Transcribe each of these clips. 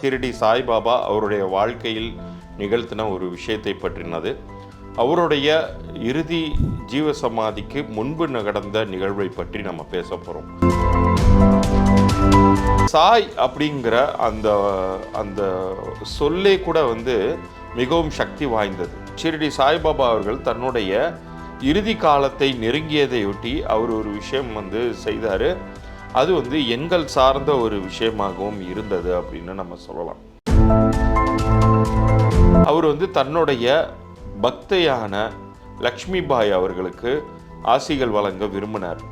திருடி சாய்பாபா அவருடைய வாழ்க்கையில் நிகழ்த்தின ஒரு விஷயத்தை பற்றினது. அவருடைய இறுதி ஜீவ சமாதிக்கு முன்பு நடந்த நிகழ்வை பற்றி நம்ம பேச போகிறோம் சாய் அப்படிங்கிற அந்த அந்த சொல்லே கூட வந்து மிகவும் சக்தி வாய்ந்தது. ஷிரடி சாய்பாபா அவர்கள் தன்னுடைய இறுதி காலத்தை நெருங்கியதையொட்டி அவர் ஒரு விஷயம் வந்து செய்தார். அது வந்து எண்கள் சார்ந்த ஒரு விஷயமாகவும் இருந்தது அப்படின்னு நம்ம சொல்லலாம். அவர் வந்து தன்னுடைய பக்தையான லக்ஷ்மி பாய் அவர்களுக்கு ஆசிகள் வழங்க விரும்பினார்.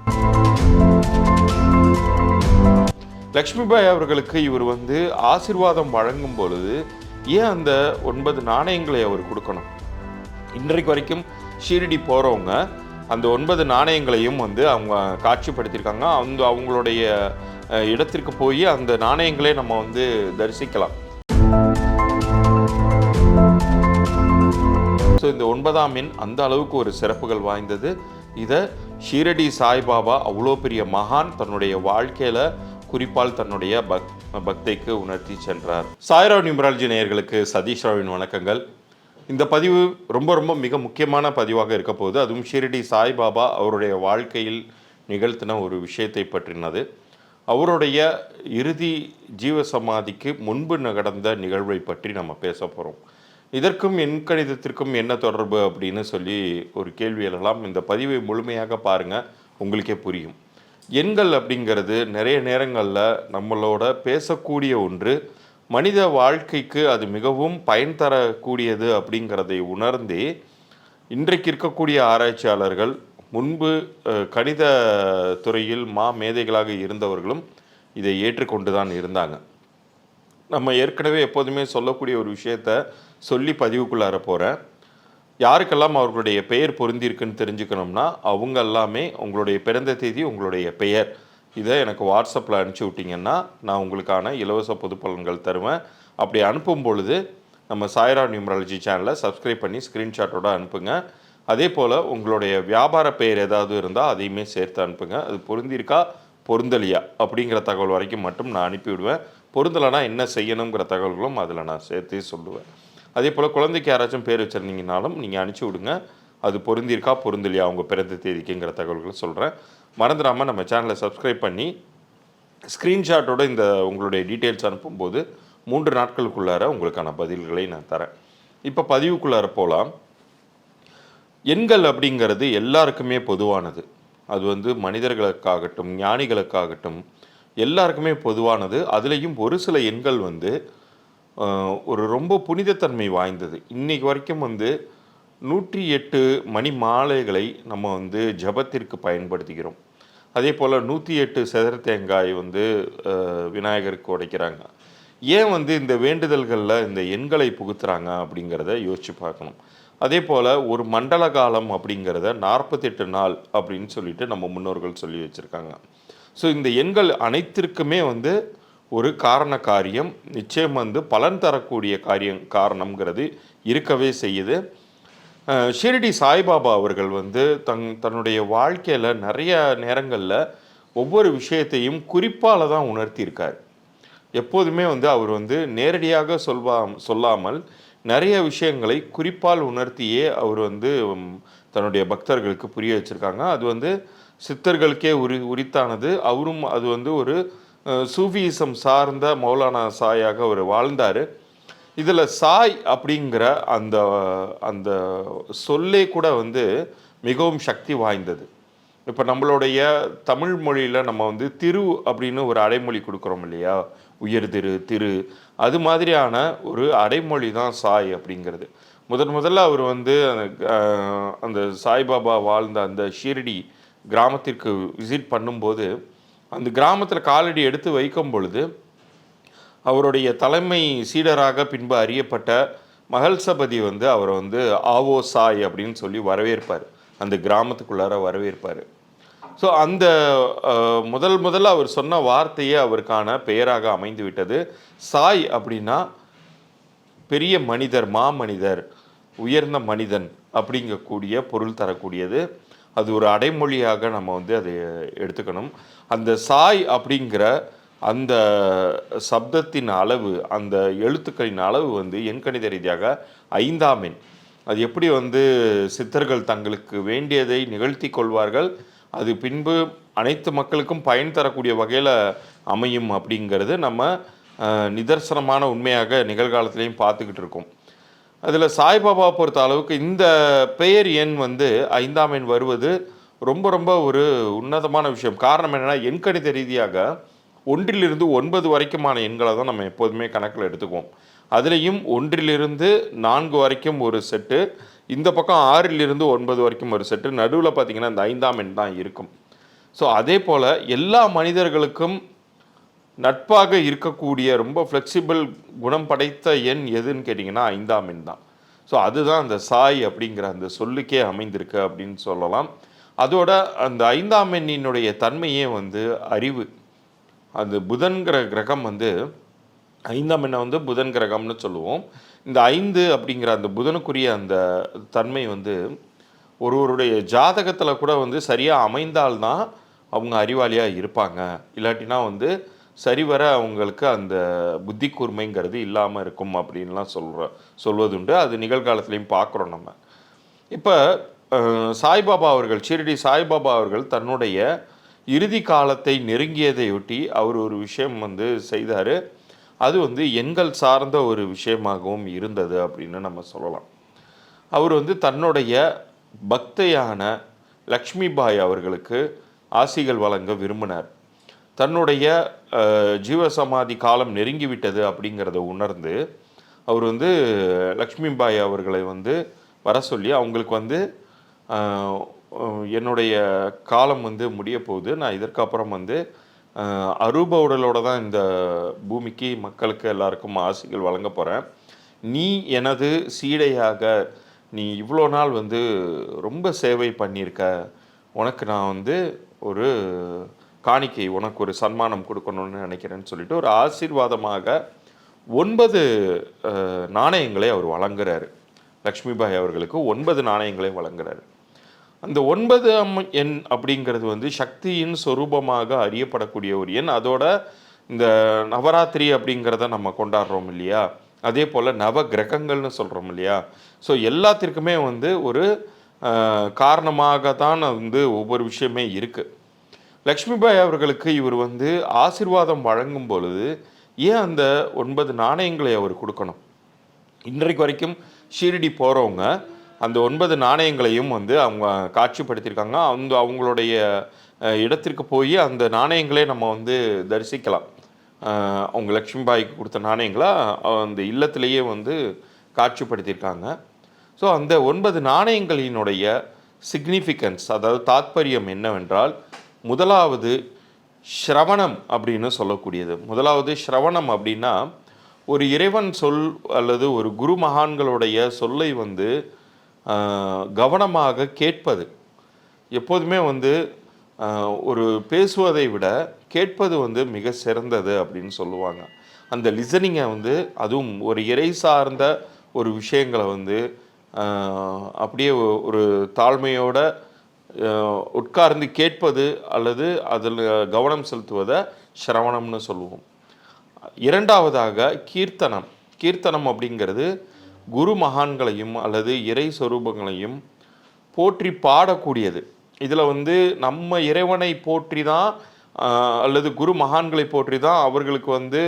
லக்ஷ்மிபாய் அவர்களுக்கு இவர் வந்து ஆசிர்வாதம் வழங்கும் பொழுது ஏன் அந்த ஒன்பது நாணயங்களை அவர் கொடுக்கணும்? இன்றைக்கு வரைக்கும் ஷீரடி போகிறவங்க அந்த ஒன்பது நாணயங்களையும் வந்து அவங்க காட்சிப்படுத்தியிருக்காங்க. அந்த அவங்களுடைய இடத்திற்கு போய் அந்த நாணயங்களே நம்ம வந்து தரிசிக்கலாம். ஸோ இந்த ஒன்பதாம் எண் அந்த அளவுக்கு ஒரு சிறப்புகள் வாய்ந்தது. இதை ஷீரடி சாய்பாபா அவ்வளோ பெரிய மகான் தன்னுடைய வாழ்க்கையில் குறிப்பால் தன்னுடைய பக் பக்தைக்கு உணர்த்தி சென்றார். சாய்ராவ் நிம்ரால்ஜி நேயர்களுக்கு சதீஷ் ராவின் வணக்கங்கள். இந்த பதிவு ரொம்ப ரொம்ப மிக முக்கியமான பதிவாக இருக்க போகுது. அதுவும் ஷீரடி சாய்பாபா அவருடைய வாழ்க்கையில் நிகழ்த்தின ஒரு விஷயத்தை பற்றினது. அவருடைய இறுதி ஜீவ சமாதிக்கு முன்பு நடந்த நிகழ்வை பற்றி நம்ம பேச போகிறோம் இதற்கும் எண் கணிதத்திற்கும் என்ன தொடர்பு அப்படின்னு சொல்லி ஒரு கேள்வி எழலாம் இந்த பதிவை முழுமையாக பாருங்கள் உங்களுக்கே புரியும். எண்கள் அப்படிங்கிறது நிறைய நேரங்களில் நம்மளோட பேசக்கூடிய ஒன்று. மனித வாழ்க்கைக்கு அது மிகவும் பயன் தரக்கூடியது அப்படிங்கிறதை உணர்ந்தே இன்றைக்கு இருக்கக்கூடிய ஆராய்ச்சியாளர்கள் முன்பு கணித துறையில் மா மேதைகளாக இருந்தவர்களும் இதை ஏற்றுக்கொண்டு தான் இருந்தாங்க. நம்ம ஏற்கனவே எப்போதுமே சொல்லக்கூடிய ஒரு விஷயத்த சொல்லி பதிவுக்குள்ளார போகிறேன் யாருக்கெல்லாம் அவர்களுடைய பெயர் பொருந்திருக்குன்னு தெரிஞ்சுக்கணும்னா அவங்க எல்லாமே உங்களுடைய பிறந்த தேதி உங்களுடைய பெயர். இதை எனக்கு வாட்ஸ்அப்பில் அனுப்பிச்சி விட்டிங்கன்னா நான் உங்களுக்கான இலவச பொது பலன்கள் தருவேன். அப்படி அனுப்பும் பொழுது நம்ம சாய்ரா நியூமராலஜி சேனலை சப்ஸ்கிரைப் பண்ணி ஸ்க்ரீன்ஷாட்டோட அனுப்புங்க. அதே போல் உங்களுடைய வியாபார பெயர் ஏதாவது இருந்தால் அதையுமே சேர்த்து அனுப்புங்க. அது பொருந்திருக்கா பொருந்தலியா? அப்படிங்கிற தகவல் வரைக்கும் மட்டும் நான் அனுப்பிவிடுவேன். பொருந்தலைனா என்ன செய்யணுங்கிற தகவல்களும் அதில் நான் சேர்த்து சொல்லுவேன். அதே போல் குழந்தைக்கு யாராச்சும் பேர் வச்சுருந்தீங்கனாலும் நீங்கள் அனுப்பிச்சி விடுங்க. அது பொருந்திருக்கா பொருந்தலையா? அவங்க பிறந்த தேதிக்குங்கிற தகவல்களை சொல்கிறேன் மறந்துடாமல் நம்ம சேனலை சப்ஸ்கிரைப் பண்ணி ஸ்க்ரீன்ஷாட்டோட இந்த உங்களுடைய டீட்டெயில்ஸ் அனுப்பும்போது மூன்று நாட்களுக்குள்ளார உங்களுக்கான பதில்களை நான் தரேன். இப்போ பதிவுக்குள்ளார போகலாம் எண்கள் அப்படிங்கிறது எல்லாருக்குமே பொதுவானது. அது வந்து மனிதர்களுக்காகட்டும் ஞானிகளுக்காகட்டும் எல்லாருக்குமே பொதுவானது. அதுலேயும் ஒரு சில எண்கள் வந்து ஒரு ரொம்ப புனிதத்தன்மை வாய்ந்தது. இன்றைக்கு வரைக்கும் வந்து நூற்றி எட்டு மணி மாலைகளை நம்ம வந்து ஜபத்திற்கு பயன்படுத்திக்கிறோம் அதே போல் நூற்றி எட்டு செதற தேங்காய் வந்து விநாயகருக்கு உடைக்கிறாங்க. ஏன் வந்து இந்த வேண்டுதல்களில் இந்த எண்களை புகுத்துறாங்க அப்படிங்கிறத யோசிச்சு பார்க்கணும். அதே போல் ஒரு மண்டல காலம் அப்படிங்கிறத நாற்பத்தெட்டு நாள் அப்படின்னு சொல்லிட்டு நம்ம முன்னோர்கள் சொல்லி வச்சுருக்காங்க. ஸோ இந்த எண்கள் அனைத்திற்குமே வந்து ஒரு காரண காரியம். நிச்சயம் வந்து பலன் தரக்கூடிய காரியம் காரணம்ங்கிறது இருக்கவே செய்யுது. ஷிரடி சாய்பாபா அவர்கள் வந்து தன் தன்னுடைய வாழ்க்கையில் நிறைய நேரங்களில் ஒவ்வொரு விஷயத்தையும் குறிப்பால் தான் உணர்த்தியிருக்கார். எப்போதுமே வந்து அவர் வந்து நேரடியாக சொல்வா சொல்லாமல் நிறைய விஷயங்களை குறிப்பால் உணர்த்தியே அவர் வந்து தன்னுடைய பக்தர்களுக்கு புரிய வச்சுருக்காங்க. அது வந்து சித்தர்களுக்கே உரி உரித்தானது. அவரும் அது வந்து ஒரு அஹ், சூஃபியிசம் சார்ந்த மௌலானா சாயாக அவர் வாழ்ந்தார். இதில் சாய் அப்படிங்கிற அந்த அந்த சொல்லே கூட வந்து மிகவும் சக்தி வாய்ந்தது. இப்போ நம்மளுடைய தமிழ் மொழியில் நம்ம வந்து திரு அப்படின்னு ஒரு அடைமொழி கொடுக்குறோம் இல்லையா? உயர் திரு திரு. அது மாதிரியான ஒரு அடைமொழி தான் சாய் அப்படிங்கிறது. முதன் முதல்ல அவர் வந்து அந்த, அந்த சாய்பாபா வாழ்ந்த அந்த ஷீரடி கிராமத்திற்கு விசிட் பண்ணும்போது அந்த கிராமத்தில் காலடி எடுத்து வைக்கும் பொழுது அவருடைய தலைமை சீடராக பின்பு அறியப்பட்ட மகள்சபதி வந்து அவரை வந்து ஆவோ சாய் அப்படின்னு சொல்லி வரவேற்பார். அந்த கிராமத்துக்குள்ளார வரவேற்பார். ஸோ அந்த முதல் முதல்ல அவர் சொன்ன வார்த்தையே அவருக்கான பெயராக அமைந்து விட்டது. சாய் அப்படின்னா பெரிய மனிதர் மா மனிதர் உயர்ந்த மனிதன் அப்படிங்கக்கூடிய பொருள் தரக்கூடியது. அது ஒரு அடைமொழியாக நம்ம வந்து அதை எடுத்துக்கணும். அந்த சாய் அப்படிங்கிற அந்த சப்தத்தின் அளவு அந்த எழுத்துக்களின் அளவு வந்து எண்கணித ரீதியாக ஐந்தாம் எண். அது எப்படி வந்து சித்தர்கள் தங்களுக்கு வேண்டியதை நிகழ்த்தி கொள்வார்கள்? அது பின்பு அனைத்து மக்களுக்கும் பயன் தரக்கூடிய வகையில் அமையும் அப்படிங்கிறது நம்ம நிதர்சனமான உண்மையாக நிகழ்காலத்திலையும் பார்த்துக்கிட்டு இருக்கோம். அதில் சாய்பாபா பொறுத்த அளவுக்கு இந்த பெயர் எண் வந்து ஐந்தாம் எண் வருவது ரொம்ப ரொம்ப ஒரு உன்னதமான விஷயம். காரணம் என்னென்னா எண்கணித ரீதியாக ஒன்றிலிருந்து ஒன்பது வரைக்குமான எண்களை தான் நம்ம எப்போதுமே கணக்கில் எடுத்துக்குவோம். அதுலேயும் ஒன்றிலிருந்து நான்கு வரைக்கும் ஒரு செட்டு இந்த பக்கம் ஆறிலிருந்து ஒன்பது வரைக்கும் ஒரு செட்டு நடுவில் பார்த்திங்கன்னா இந்த ஐந்தாம் எண் தான் இருக்கும். ஸோ அதே போல் எல்லா மனிதர்களுக்கும் நட்பாக இருக்கக்கூடிய ரொம்ப ஃப்ளெக்சிபிள் குணம் படைத்த எண் எதுன்னு கேட்டிங்கன்னா ஐந்தாம் எண் தான். ஸோ அதுதான் அந்த சாய் அப்படிங்கிற அந்த சொல்லுக்கே அமைந்திருக்கு அப்படின்னு சொல்லலாம். அதோட அந்த ஐந்தாம் எண்ணினுடைய தன்மையே வந்து அறிவு. அந்த புதன்கிற கிரகம் வந்து ஐந்தாம் எண்ணம் வந்து புதன் கிரகம்னு சொல்லுவோம். இந்த ஐந்து அப்படிங்கிற அந்த புதனுக்குரிய அந்த தன்மை வந்து ஒருவருடைய ஜாதகத்தில் கூட வந்து சரியாக அமைந்தால்தான் அவங்க அறிவாளியாக இருப்பாங்க. இல்லாட்டினா வந்து சரிவர அவங்களுக்கு அந்த புத்தி கூர்மைங்கிறது இல்லாமல் இருக்கும் அப்படின்லாம் சொல்கிற சொல்வதுண்டு. அது நிகழ்காலத்துலேயும் பார்க்குறோம் நம்ம. இப்போ சாய்பாபா அவர்கள் ஷிரடி சாய்பாபா அவர்கள் தன்னுடைய இறுதி காலத்தை நெருங்கியதையொட்டி அவர் ஒரு விஷயம் வந்து செய்தார். அது வந்து எண்கள் சார்ந்த ஒரு விஷயமாகவும் இருந்தது அப்படின்னு நம்ம சொல்லலாம். அவர் வந்து தன்னுடைய பக்தையான லக்ஷ்மிபாய் அவர்களுக்கு ஆசிகள் வழங்க விரும்பினார். தன்னுடைய ஜீவசமாதி காலம் நெருங்கிவிட்டது அப்படிங்கிறத உணர்ந்து அவர் வந்து லக்ஷ்மிபாய் அவர்களை வந்து வர சொல்லி அவங்களுக்கு வந்து என்னுடைய காலம் வந்து முடிய போகுது. நான் இதற்கப்புறம் வந்து அரூப உடலோட தான் இந்த பூமிக்கு மக்களுக்கு எல்லாருக்கும் ஆசைகள் வழங்க போகிறேன் நீ எனது சீடையாக நீ இவ்வளோ நாள் வந்து ரொம்ப சேவை பண்ணியிருக்க. உனக்கு நான் வந்து ஒரு காணிக்கை உனக்கு ஒரு சன்மானம் கொடுக்கணும்னு நினைக்கிறேன்னு சொல்லிட்டு ஒரு ஆசீர்வாதமாக ஒன்பது நாணயங்களை அவர் வழங்குறாரு. லக்ஷ்மிபாய் அவர்களுக்கு ஒன்பது நாணயங்களை வழங்குறாரு. அந்த ஒன்பது அம் எண் அப்படிங்கிறது வந்து சக்தியின் சொரூபமாக அறியப்படக்கூடிய ஒரு எண். அதோட இந்த நவராத்திரி அப்படிங்கிறத நம்ம கொண்டாடுறோம் இல்லையா? அதே போல் நவ கிரகங்கள்னு சொல்கிறோம் இல்லையா? ஸோ எல்லாத்திற்குமே வந்து ஒரு காரணமாக தான் வந்து ஒவ்வொரு விஷயமே இருக்குது லக்ஷ்மிபாய் அவர்களுக்கு இவர் வந்து ஆசீர்வாதம் வழங்கும் பொழுது ஏன் அந்த ஒன்பது நாணயங்களை அவர் கொடுக்கணும்? இன்றைக்கு வரைக்கும் ஷீரடி போகிறவங்க அந்த ஒன்பது நாணயங்களையும் வந்து அவங்க காட்சிப்படுத்தியிருக்காங்க. அந்த அவங்களுடைய இடத்திற்கு போய் அந்த நாணயங்களே நம்ம வந்து தரிசிக்கலாம். அவங்க லக்ஷ்மிபாய்க்கு கொடுத்த நாணயங்களாக அந்த இல்லத்திலேயே வந்து காட்சிப்படுத்தியிருக்காங்க. ஸோ அந்த ஒன்பது நாணயங்களினுடைய சிக்னிஃபிகன்ஸ் அதாவது தாத்பரியம் என்னவென்றால் முதலாவது ஸ்ரவணம் அப்படின்னு சொல்லக்கூடியது. முதலாவது ஸ்ரவணம் அப்படின்னா ஒரு இறைவன் சொல் அல்லது ஒரு குரு மகான்களுடைய சொல்லை வந்து கவனமாக கேட்பது. எப்போதுமே வந்து ஒரு பேசுவதை விட கேட்பது வந்து மிக சிறந்தது அப்படின்னு சொல்லுவாங்க. அந்த லிசனிங்கை வந்து அதுவும் ஒரு இறை சார்ந்த ஒரு விஷயங்களை வந்து அப்படியே ஒரு தாழ்மையோட உட்கார்ந்து கேட்பது அல்லது அதில் கவனம் செலுத்துவதை சிரவணம்னு சொல்லுவோம். இரண்டாவதாக கீர்த்தனம். கீர்த்தனம் அப்படிங்கிறது குரு மகான்களையும் அல்லது இறை சொரூபங்களையும் போற்றி பாடக்கூடியது. இதில் வந்து நம்ம இறைவனை போற்றி தான் அல்லது குரு மகான்களை போற்றி தான் அவர்களுக்கு வந்து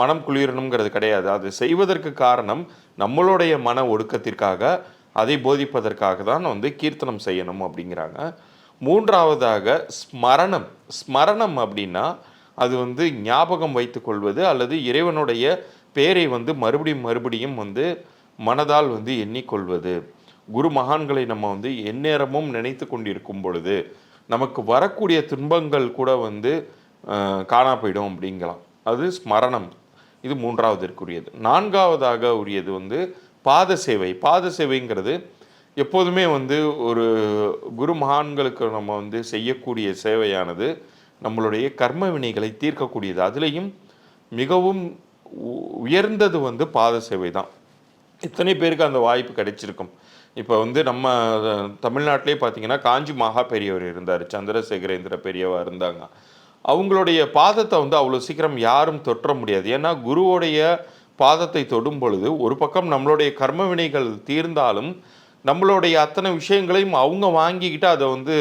மனம் குளிரணுங்கிறது கிடையாது. அது செய்வதற்கு காரணம் நம்மளுடைய மன ஒடுக்கத்திற்காக அதை போதிப்பதற்காக தான் வந்து கீர்த்தனம் செய்யணும் அப்படிங்கிறாங்க. மூன்றாவதாக ஸ்மரணம். ஸ்மரணம் அப்படின்னா அது வந்து ஞாபகம் வைத்துக்கொள்வது அல்லது இறைவனுடைய பேரை வந்து மறுபடியும் மறுபடியும் வந்து மனதால் வந்து எண்ணிக்கொள்வது. குரு மகான்களை நம்ம வந்து எந்நேரமும் நினைத்து கொண்டிருக்கும் பொழுது நமக்கு வரக்கூடிய துன்பங்கள் கூட வந்து காணா போயிடும் அப்படிங்கலாம். அது ஸ்மரணம். இது மூன்றாவதற்குரியது. நான்காவதாக உரியது வந்து பாத சேவை. பாத சேவைங்கிறது எப்போதுமே வந்து ஒரு குரு மகான்களுக்கு நம்ம வந்து செய்யக்கூடிய சேவையானது நம்மளுடைய கர்ம வினைகளை தீர்க்கக்கூடியது. அதுலேயும் மிகவும் உ- உயர்ந்தது வந்து பாத சேவை தான். இத்தனை பேருக்கு அந்த வாய்ப்பு கிடைச்சிருக்கும். இப்போ வந்து நம்ம தமிழ்நாட்டிலே பார்த்தீங்கன்னா காஞ்சி மகா பெரியவர் இருந்தார் சந்திரசேகரேந்திர பெரியவா இருந்தாங்க. அவங்களுடைய பாதத்தை வந்து அவ்வளோ சீக்கிரம் யாரும் தொற்ற முடியாது. ஏன்னா குருவோடைய பாதத்தை தொடும் பொழுது ஒரு பக்கம் நம்மளுடைய கர்ம வினைகள் தீர்ந்தாலும் நம்மளுடைய அத்தனை விஷயங்களையும் அவங்க வாங்கிக்கிட்டு அதை வந்து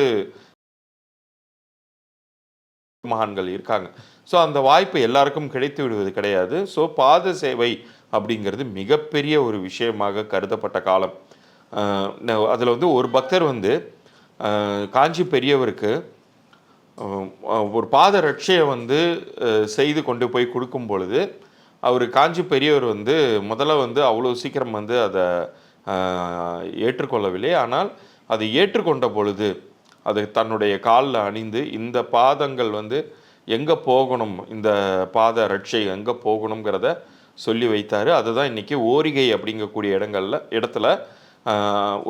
மகான்கள் இருக்காங்க. ஸோ அந்த வாய்ப்பு எல்லாருக்கும் கிடைத்து விடுவது கிடையாது. ஸோ பாத சேவை அப்படிங்கிறது மிகப்பெரிய ஒரு விஷயமாக கருதப்பட்ட காலம். அதில் வந்து ஒரு பக்தர் வந்து காஞ்சி பெரியவருக்கு ஒரு பாத ரட்சையை வந்து செய்து கொண்டு போய் கொடுக்கும் பொழுது அவர் காஞ்சி பெரியவர் வந்து முதல்ல வந்து அவ்வளோ சீக்கிரம் வந்து அதை ஏற்றுக்கொள்ளவில்லை. ஆனால் அதை ஏற்றுக்கொண்ட பொழுது அது தன்னுடைய காலில் அணிந்து இந்த பாதங்கள் வந்து எங்கே போகணும்? இந்த பாத ரட்சை எங்கே போகணுங்கிறத சொல்லி வைத்தார். அதுதான் இன்னைக்கு ஓரிகை அப்படிங்கக்கூடிய இடங்களில் இடத்துல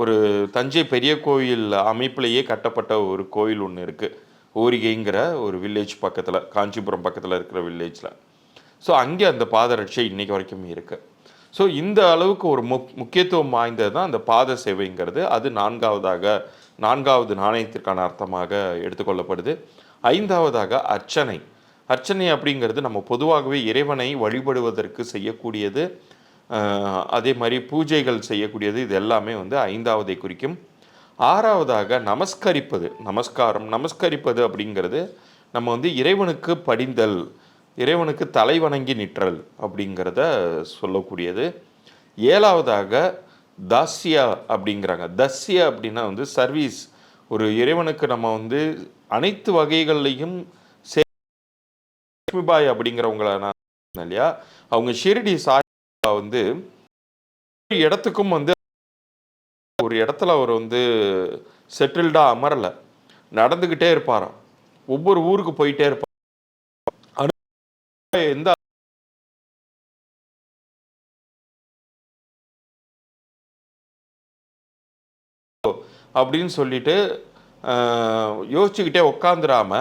ஒரு தஞ்சை பெரிய கோயில் அமைப்பிலேயே கட்டப்பட்ட ஒரு கோயில் ஒன்று இருக்குது ஓரிகைங்கிற ஒரு வில்லேஜ் பக்கத்தில் காஞ்சிபுரம் பக்கத்தில் இருக்கிற வில்லேஜில் ஸோ அங்கே அந்த பாதரட்சை இன்றைக்கி வரைக்கும் இருக்குது ஸோ இந்த அளவுக்கு ஒரு முக் முக்கியத்துவம் வாய்ந்தது தான் அந்த பாத சேவைங்கிறது. அது நான்காவதாக நான்காவது நாணயத்திற்கான அர்த்தமாக எடுத்துக்கொள்ளப்படுது. ஐந்தாவதாக அர்ச்சனை. அர்ச்சனை அப்படிங்கிறது நம்ம பொதுவாகவே இறைவனை வழிபடுவதற்கு செய்யக்கூடியது அதே மாதிரி பூஜைகள் செய்யக்கூடியது இது எல்லாமே வந்து ஐந்தாவதை குறிக்கும். ஆறாவதாக நமஸ்கரிப்பது. நமஸ்காரம் நமஸ்கரிப்பது அப்படிங்கிறது நம்ம வந்து இறைவனுக்கு படிந்தல் இறைவனுக்கு தலை வணங்கி நிற்றல் அப்படிங்கிறத சொல்லக்கூடியது. ஏழாவதாக தாஸ்யா அப்படிங்கிறாங்க. தஸ்யா அப்படின்னா வந்து சர்வீஸ். ஒரு இறைவனுக்கு நம்ம வந்து அனைத்து வகைகள்லையும் லட்சுமிபாய் அப்படிங்கிறவங்கள நான் இல்லையா? அவங்க ஷிரடி சாஹிபா வந்து இடத்துக்கும் வந்து ஒரு இடத்துல அவர் வந்து செட்டில்டாக அமரல. நடந்துக்கிட்டே இருப்பாராம். ஒவ்வொரு ஊருக்கு போயிட்டே இருப்பார் எந்த அப்படின்னு சொல்லிட்டு யோசிச்சுக்கிட்டே உட்காந்துராம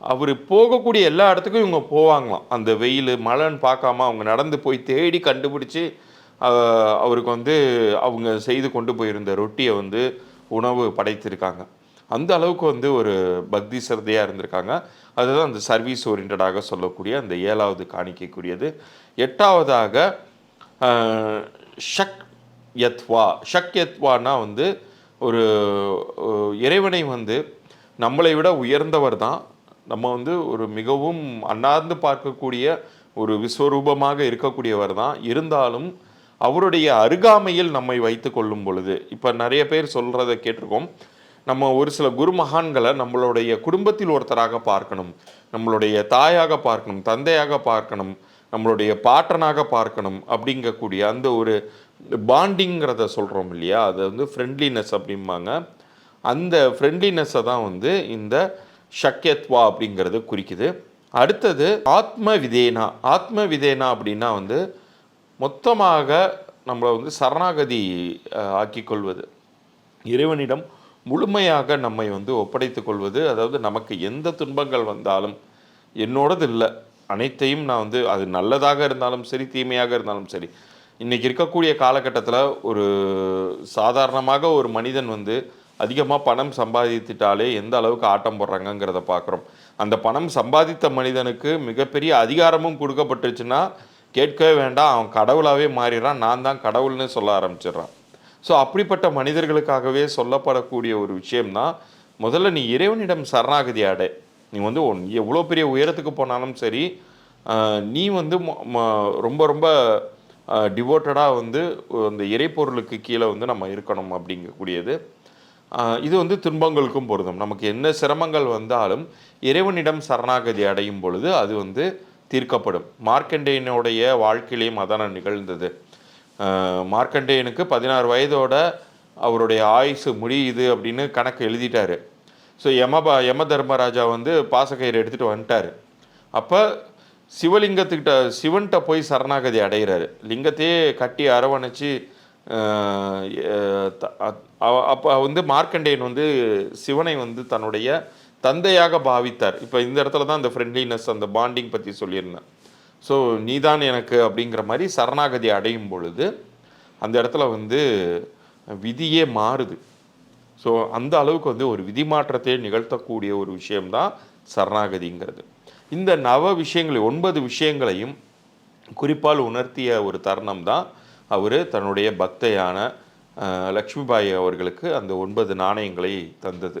அவர் போகக்கூடிய எல்லா இடத்துக்கும் இவங்க போவாங்களாம். அந்த வெயில் மழைன்னு பார்க்காம அவங்க நடந்து போய் தேடி கண்டுபிடிச்சி அவருக்கு வந்து அவங்க செய்து கொண்டு போயிருந்த ரொட்டியை வந்து உணவு படைத்திருக்காங்க. அந்த அளவுக்கு வந்து ஒரு பக்தி சிரதையாக இருந்திருக்காங்க. அதுதான் அந்த சர்வீஸ் ஓரியன்டாக சொல்லக்கூடிய அந்த ஏழாவது காணிக்கக்கூடியது எட்டாவதாக ஷக் யத்வா. ஷக் யத்வானா வந்து ஒரு இறைவனை வந்து நம்மளை விட உயர்ந்தவர் தான். நம்ம வந்து ஒரு மிகவும் அண்ணார்ந்து பார்க்கக்கூடிய ஒரு விஸ்வரூபமாக இருக்கக்கூடியவர் தான். இருந்தாலும் அவருடைய அருகாமையில் நம்மை வைத்து கொள்ளும் பொழுது இப்போ நிறைய பேர் சொல்கிறத கேட்டிருக்கோம். நம்ம ஒரு சில குருமகான்களை நம்மளுடைய குடும்பத்தில் ஒருத்தராக பார்க்கணும். நம்மளுடைய தாயாக பார்க்கணும் தந்தையாக பார்க்கணும். நம்மளுடைய பாட்டனாக பார்க்கணும் அப்படிங்கக்கூடிய அந்த ஒரு பாண்டிங்கிறத சொல்கிறோம் இல்லையா? அது வந்து ஃப்ரெண்ட்லினஸ் அப்படிம்பாங்க. அந்த ஃப்ரெண்ட்லினஸை தான் வந்து இந்த சக்கியத்வா அப்படிங்கிறது குறிக்குது. அடுத்தது ஆத்ம விதேனா ஆத்ம விதேனா அப்படின்னா வந்து மொத்தமாக நம்மளை வந்து சரணாகதி ஆக்கிக்கொள்வது. இறைவனிடம் முழுமையாக நம்மை வந்து ஒப்படைத்து கொள்வது. அதாவது நமக்கு எந்த துன்பங்கள் வந்தாலும் என்னோடது இல்லை. அனைத்தையும் நான் வந்து அது நல்லதாக இருந்தாலும் சரி தீமையாக இருந்தாலும் சரி இன்றைக்கி இருக்கக்கூடிய காலகட்டத்தில் ஒரு சாதாரணமாக ஒரு மனிதன் வந்து அதிகமாக பணம் சம்பாதித்துட்டாலே எந்த அளவுக்கு ஆட்டம் போடுறாங்கங்கிறத பார்க்குறோம் அந்த பணம் சம்பாதித்த மனிதனுக்கு மிகப்பெரிய அதிகாரமும் கொடுக்கப்பட்டுருச்சுன்னா கேட்கவே வேண்டாம் அவன் கடவுளாகவே மாறிடுறான் நான் தான் கடவுள்னு சொல்ல ஆரம்பிச்சிடுறான். ஸோ அப்படிப்பட்ட மனிதர்களுக்காகவே சொல்லப்படக்கூடிய ஒரு விஷயம்தான் முதல்ல நீ இறைவனிடம் சரணாகதி அடை. நீ வந்து எவ்வளோ பெரிய உயரத்துக்கு போனாலும் சரி நீ வந்து மொ- ம- ரொம்ப ரொம்ப டிவோட்டடாக வந்து அந்த இறைப்பொருளுக்கு கீழே வந்து நம்ம இருக்கணும் அப்படிங்கக்கூடியது. இது வந்து துன்பங்களுக்கும் பொருந்தும். நமக்கு என்ன சிரமங்கள் வந்தாலும் இறைவனிடம் சரணாகதி அடையும் பொழுது அது வந்து தீர்க்கப்படும். மார்க்கண்டேயனுடைய வாழ்க்கையிலையும் அதான நிகழ்ந்தது. மார்க்கண்டேயனுக்கு பதினாறு வயதோட அவருடைய ஆயுசு முடியுது அப்படின்னு கணக்கு எழுதிட்டாரு. ஸோ யமபா யம தர்மராஜா வந்து பாசக்கயிறு எடுத்துகிட்டு வந்துட்டார். அப்போ சிவலிங்கத்துக்கிட்ட சிவன்கிட்ட போய் சரணாகதி அடைகிறாரு. லிங்கத்தையே கட்டி அரவணைச்சு அப்போ வந்து மார்க்கண்டேயன் வந்து சிவனை வந்து தன்னுடைய தந்தையாக பாவித்தார். இப்போ இந்த இடத்துல தான் அந்த ஃப்ரெண்ட்லினஸ் அந்த பாண்டிங் பற்றி சொல்லியிருந்தேன். ஸோ நீதான் எனக்கு அப்படிங்கிற மாதிரி சரணாகதி அடையும் பொழுது அந்த இடத்துல வந்து விதியே மாறுது. ஸோ அந்த அளவுக்கு வந்து ஒரு விதி மாற்றத்தை நிகழ்த்தக்கூடிய ஒரு விஷயம்தான் சரணாகதிங்கிறது. இந்த நவ விஷயங்களை ஒன்பது விஷயங்களையும் குறிப்பால் உணர்த்திய ஒரு தருணம் தான் அவர் தன்னுடைய பக்தையான லக்ஷ்மிபாய் அவர்களுக்கு அந்த ஒன்பது நாணயங்களை தந்தது.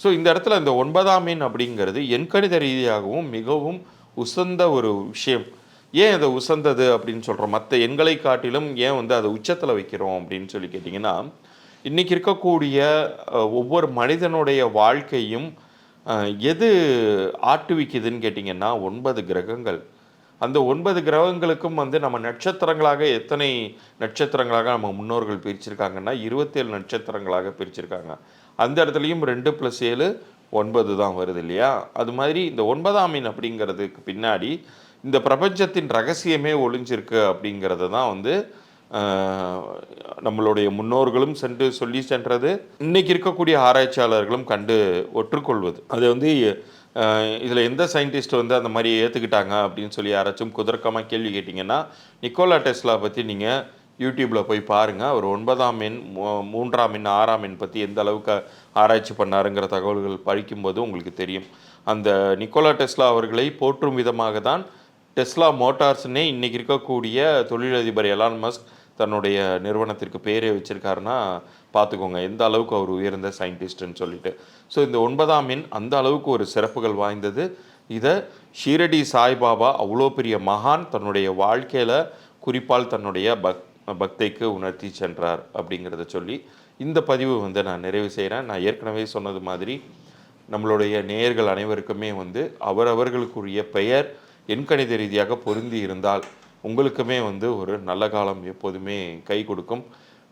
ஸோ இந்த இடத்துல இந்த ஒன்பதாம் மீன் அப்படிங்கிறது எண்கணித ரீதியாகவும் மிகவும் உசந்த ஒரு விஷயம். ஏன் அதை உசந்தது அப்படின்னு சொல்கிறோம் மற்ற எண்களை காட்டிலும் ஏன் வந்து அதை உச்சத்தில் வைக்கிறோம் அப்படின்னு சொல்லி கேட்டிங்கன்னா இன்றைக்கி இருக்கக்கூடிய ஒவ்வொரு மனிதனுடைய வாழ்க்கையும் எது ஆட்டுவிக்குதுன்னு கேட்டிங்கன்னா ஒன்பது கிரகங்கள். அந்த ஒன்பது கிரகங்களுக்கும் வந்து நம்ம நட்சத்திரங்களாக எத்தனை நட்சத்திரங்களாக நம்ம முன்னோர்கள் பிரிச்சிருக்காங்கன்னா இருபத்தேழு நட்சத்திரங்களாக பிரிச்சிருக்காங்க. அந்த இடத்துலையும் ரெண்டு ப்ளஸ் ஏழு ஒன்பது தான் வருது இல்லையா? அது மாதிரி இந்த ஒன்பதாம் மீன் அப்படிங்கிறதுக்கு பின்னாடி இந்த பிரபஞ்சத்தின் ரகசியமே ஒளிஞ்சிருக்கு அப்படிங்கிறது தான் வந்து நம்மளுடைய முன்னோர்களும் சென்று சொல்லி சென்றது இன்றைக்கி இருக்கக்கூடிய ஆராய்ச்சியாளர்களும் கண்டு ஒற்றுக்கொள்வது. அது வந்து இதில் எந்த சயின்டிஸ்ட் வந்து அந்த மாதிரி ஏற்றுக்கிட்டாங்க அப்படின்னு சொல்லி யாராச்சும் குதர்க்கமாக கேள்வி கேட்டிங்கன்னா நிக்கோலா டெஸ்லா பற்றி நீங்கள் யூடியூப்பில் போய் பாருங்கள் அவர் ஒன்பதாம் எண் மூ- மூன்றாம் எண் ஆறாம் எண் பற்றி எந்த அளவுக்கு ஆராய்ச்சி பண்ணாருங்கிற தகவல்கள் படிக்கும்போது உங்களுக்கு தெரியும். அந்த நிக்கோலா டெஸ்லா அவர்களை போற்றும் விதமாக தான் டெஸ்லா மோட்டார்ஸ்னே இன்றைக்கி இருக்கக்கூடிய தொழிலதிபர் எலான் மஸ்க் தன்னுடைய நிறுவனத்திற்கு பேரே வச்சிருக்காருன்னா பார்த்துக்கோங்க. எந்த அளவுக்கு அவர் உயர்ந்த சயின்டிஸ்ட்னு சொல்லிட்டு. ஸோ இந்த ஒன்பதாம் மீன் அந்த அளவுக்கு ஒரு சிறப்புகள் வாய்ந்தது. இதை ஷீரடி சாய்பாபா அவ்வளோ பெரிய மகான் தன்னுடைய வாழ்க்கையில் குறிப்பால் தன்னுடைய பக் பக்தைக்கு உணர்த்தி சென்றார் அப்படிங்கிறத சொல்லி இந்த பதிவு வந்து நான் நிறைவு செய்கிறேன் நான் ஏற்கனவே சொன்னது மாதிரி நம்மளுடைய நேயர்கள் அனைவருக்குமே வந்து அவரவர்களுக்குரிய பெயர் எண்கணித ரீதியாக பொருந்தி இருந்தால் உங்களுக்குமே வந்து ஒரு நல்ல காலம் எப்போதுமே கை கொடுக்கும்.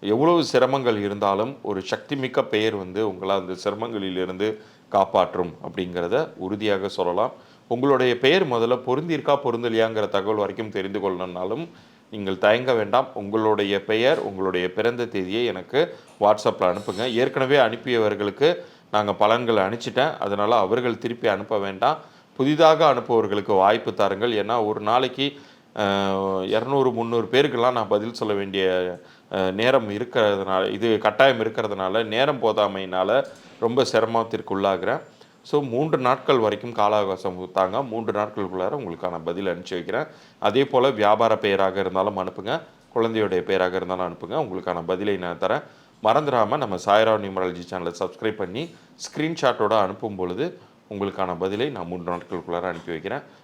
எவ்வளவு சிரமங்கள் இருந்தாலும் ஒரு சக்திமிக்க பெயர் வந்து உங்களை அந்த சிரமங்களிலிருந்து காப்பாற்றும் அப்படிங்கிறத உறுதியாக சொல்லலாம். உங்களுடைய பெயர் முதல்ல பொருந்திருக்கா பொருந்தலையாங்கிற தகவல் வரைக்கும் தெரிந்து கொள்ளணும்னாலும் நீங்கள் தயங்க வேண்டாம். உங்களுடைய பெயர் உங்களுடைய பிறந்த தேதியை எனக்கு வாட்ஸ்அப்பில் அனுப்புங்க. ஏற்கனவே அனுப்பியவர்களுக்கு நாங்கள் பலன்களை அனுப்பிச்சிட்டேன். அதனால் அவர்கள் திருப்பி அனுப்ப வேண்டாம். புதிதாக அனுப்புபவர்களுக்கு வாய்ப்பு தாருங்கள். ஏன்னா ஒரு நாளைக்கு இரநூறு முந்நூறு பேருக்கெல்லாம் நான் பதில் சொல்ல வேண்டிய நேரம் இருக்கிறதுனால இது கட்டாயம் இருக்கிறதுனால நேரம் போதாமையினால் ரொம்ப சிரமத்திற்கு உள்ளாகிறேன் ஸோ மூன்று நாட்கள் வரைக்கும் கால அவகாசம் கொடுத்தாங்க மூன்று நாட்களுக்குள்ளார உங்களுக்கான பதில் அனுப்பிச்சி வைக்கிறேன். அதே போல் வியாபார பெயராக இருந்தாலும் அனுப்புங்க. குழந்தையுடைய பெயராக இருந்தாலும் அனுப்புங்க. உங்களுக்கான பதிலை நான் தரேன். மறந்துடாமல் நம்ம சாய்ராவ் நியூமராலஜி சேனலை சப்ஸ்கிரைப் பண்ணி ஸ்க்ரீன்ஷாட்டோட அனுப்பும் பொழுது உங்களுக்கான பதிலை நான் மூன்று நாட்களுக்குள்ளார அனுப்பி வைக்கிறேன்.